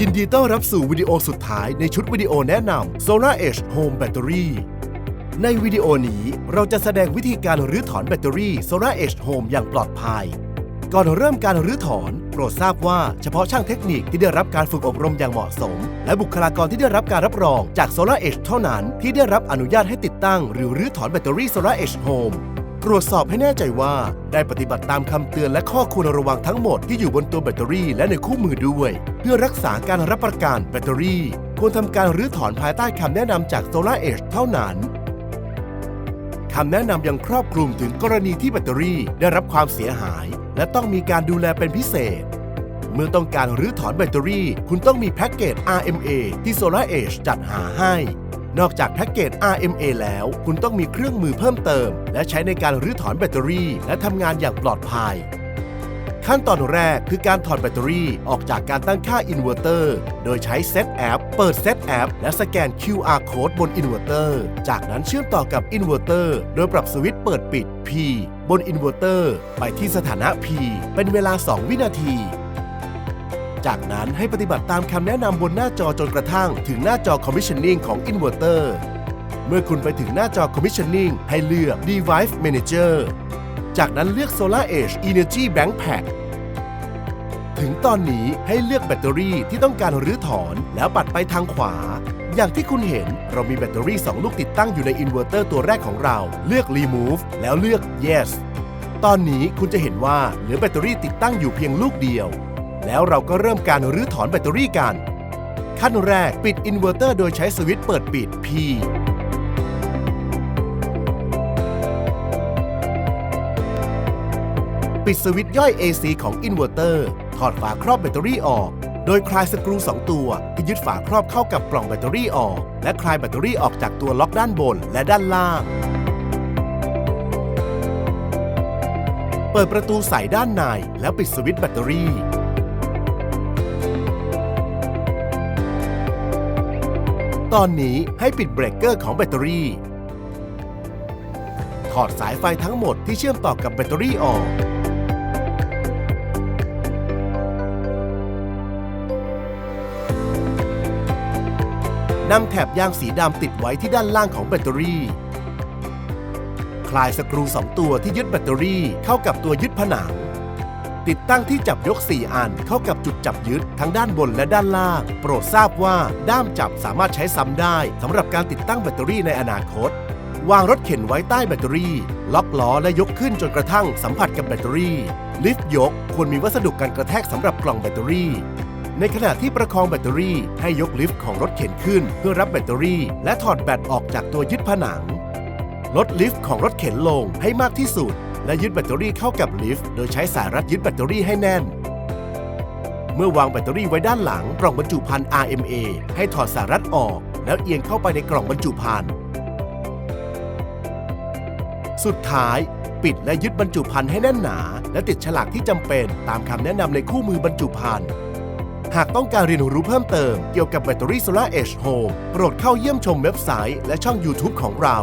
ยินดีต้อนรับสู่วิดีโอสุดท้ายในชุดวิดีโอแนะนำ Solar Edge Home Battery ในวิดีโอนี้เราจะแสดงวิธีการรื้อถอนแบตเตอรี่ Solar Edge Home อย่างปลอดภัย ก่อนเริ่มการรื้อถอน โปรดทราบว่าเฉพาะช่างเทคนิคที่ได้รับการฝึกอบรมอย่างเหมาะสม และบุคลากรที่ได้รับการรับรองจาก Solar Edge เท่านั้นที่ได้รับอนุญาตให้ติดตั้ง หรือรื้อถอนแบตเตอรี่ Solar Edge Home ตรวจสอบให้แน่ใจว่า ได้ปฏิบัติตามคำเตือนและข้อควรระวังทั้งหมดที่อยู่บนตัวแบตเตอรี่และในคู่มือด้วย เพื่อรักษาการรับประกันแบตเตอรี่ ควรทำการรื้อถอนภายใต้คำแนะนำจาก Solar Edge เท่านั้นคำแนะนำยังครอบคลุมถึงกรณีที่แบตเตอรี่ได้รับความเสียหาย และต้องมีการดูแลเป็นพิเศษ เมื่อต้องการรื้อถอนแบตเตอรี่ คุณต้องมีแพ็กเกจ RMA ที่ Solar Edge จัดหาให้ นอกจากแพ็กเกจ RMA แล้ว คุณต้องมีเครื่องมือเพิ่มเติม และใช้ในการรื้อถอนแบตเตอรี่ และทำงานอย่างปลอดภัย ขั้นตอนแรกคือการถอดแบตเตอรี่ออกจากการตั้งค่าอินเวอร์เตอร์ โดยใช้ Set App เปิด Set App และสแกน QR Code บนอินเวอร์เตอร์ จากนั้นเชื่อมต่อกับอินเวอร์เตอร์ โดยปรับสวิตช์เปิดปิด P บนอินเวอร์เตอร์ ไปที่สถานะ P เป็นเวลา 2 วินาที จากนั้นให้ปฏิบัติตามคำแนะนำบนหน้าจอจนกระทั่ง ถึงหน้าจอ Commissioning ของอินเวอร์เตอร์เมื่อคุณไปถึงหน้าจอ Commissioning ให้เลือก Device Manager จากนั้นเลือก Solar Edge Energy Bank Pack ถึงตอนนี้ให้เลือกแบตเตอรี่ที่ต้องการรื้อถอนแล้วปัดไปทางขวา อย่างที่คุณเห็นเรามีแบตเตอรี่ 2 ลูกติดตั้งอยู่ในอินเวอร์เตอร์ตัวแรกของเรา เลือก Remove แล้วเลือก Yes ตอนนี้คุณจะเห็นว่าเหลือแบตเตอรี่ติดตั้งอยู่เพียงลูกเดียว แล้วเราก็เริ่มการรื้อถอนแบตเตอรี่กัน ขั้นแรกปิดอินเวอร์เตอร์โดยใช้สวิตช์เปิดปิด P ปิดสวิตช์ย่อย AC ของอินเวอร์เตอร์ ถอดฝาครอบแบตเตอรี่ออก โดยคลายสกรู 2 ตัวที่ยึดฝาครอบเข้ากับกล่องแบตเตอรี่ออก และคลายแบตเตอรี่ออกจากตัวล็อกด้านบนและด้านล่าง เปิดประตูใส่ด้านในแล้วปิดสวิตช์แบตเตอรี่ ตอนนี้ให้ปิดเบรกเกอร์ของแบตเตอรี่ ถอดสายไฟทั้งหมดที่เชื่อมต่อกับแบตเตอรี่ออก นำแถบยางสีดำติดไว้ที่ด้านล่างของแบตเตอรี่ คลายสกรู2ตัวที่ยึดแบตเตอรี่เข้ากับตัวยึดผนัง ติดตั้งที่จับยก 4 อัน เข้ากับจุดจับยึดทั้งด้านบนและด้านล่าง โปรดทราบว่าด้ามจับสามารถใช้ซ้ำได้สำหรับการติดตั้งแบตเตอรี่ในอนาคต วางรถเข็นไว้ใต้แบตเตอรี่ ล็อกล้อและยกขึ้นจนกระทั่งสัมผัสกับแบตเตอรี่ ลิฟต์ยกควรมีวัสดุกันกระแทกสำหรับกล่องแบตเตอรี่ ในขณะที่ประคองแบตเตอรี่ให้ยกลิฟต์ของรถเข็นขึ้น เพื่อรับแบตเตอรี่ และถอดแบตออกจากตัวยึดผนัง ลดลิฟต์ของรถเข็นลงให้มากที่สุด และยึดแบตเตอรี่เข้ากับลิฟต์โดยใช้สายรัดยึดแบตเตอรี่ให้แน่น เมื่อวางแบตเตอรี่ไว้ด้านหลังกล่องบรรจุภัณฑ์ RMA ให้ถอดสายรัดออก แล้วเอียงเข้าไปในกล่องบรรจุภัณฑ์สุดท้าย ปิดและยึดบรรจุภัณฑ์ให้แน่นหนา และติดฉลากที่จำเป็นตามคำแนะนำในคู่มือบรรจุภัณฑ์หากต้องการเรียนรู้เพิ่มเติมเกี่ยวกับแบตเตอรี่ Solar Edge Home โปรดเข้าเยี่ยมชมเว็บไซต์และช่อง YouTube ของเรา